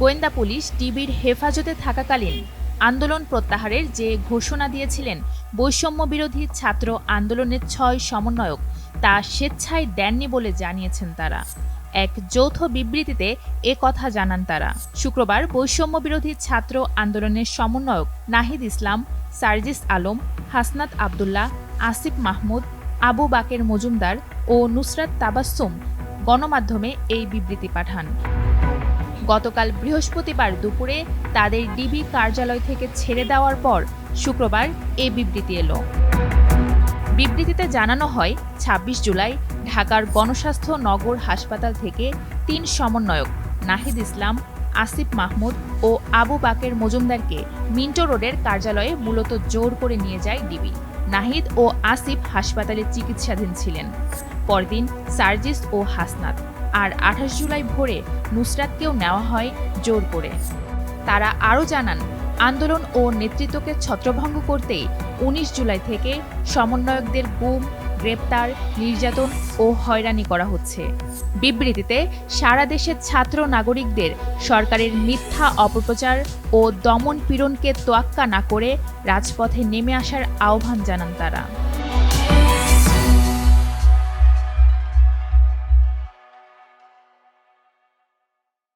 গোয়েন্দা পুলিশ ডিবির হেফাজতে থাকাকালীন আন্দোলন প্রত্যাহারের যে ঘোষণা দিয়েছিলেন বৈষম্য বিরোধী ছাত্র আন্দোলনের ছয় সমন্বয়ক, তা স্বেচ্ছায় দেননি বলে জানিয়েছেন তারা। এক যৌথ বিবৃতিতে এ কথা জানান তারা। শুক্রবার বৈষম্য বিরোধী ছাত্র আন্দোলনের সমন্বয়ক নাহিদ ইসলাম, সার্জিস আলম, হাসনাত আবদুল্লাহ, আসিফ মাহমুদ, আবু বাকের মজুমদার ও নুসরাত তাবাসসুম গণমাধ্যমে এই বিবৃতি পাঠান। গতকাল বৃহস্পতিবার দুপুরে তাদের ডিবি কার্যালয় থেকে ছেড়ে দেওয়ার পর শুক্রবার এ বিবৃতি এলো। বিবৃতিতে জানানো হয় ২৬ জুলাই ঢাকার গণস্বাস্থ্য নগর হাসপাতাল থেকে তিন সমন্বয়ক নাহিদ ইসলাম, আসিফ মাহমুদ ও আবু বাকের মজুমদারকে মিন্টো রোডের কার্যালয়ে মূলত জোর করে নিয়ে যায় ডিবি। নাহিদ ও আসিফ হাসপাতালে চিকিৎসাধীন ছিলেন। পরদিন সার্জিস ও হাসনাত আর আঠাশ জুলাই ভোরে নুসরাতকেও নেওয়া হয় জোর করে। তারা আরও জানান, আন্দোলন ও নেতৃত্বকে ছত্রভঙ্গ করতেই উনিশ জুলাই থেকে সমন্বয়কদের গুম, গ্রেপ্তার, নির্যাতন ও হয়রানি করা হচ্ছে। বিবৃতিতে সারা দেশের ছাত্র নাগরিকদের সরকারের মিথ্যা অপপ্রচার ও দমন পীড়নকে তোয়াক্কা না করে রাজপথে নেমে আসার আহ্বান জানান তারা।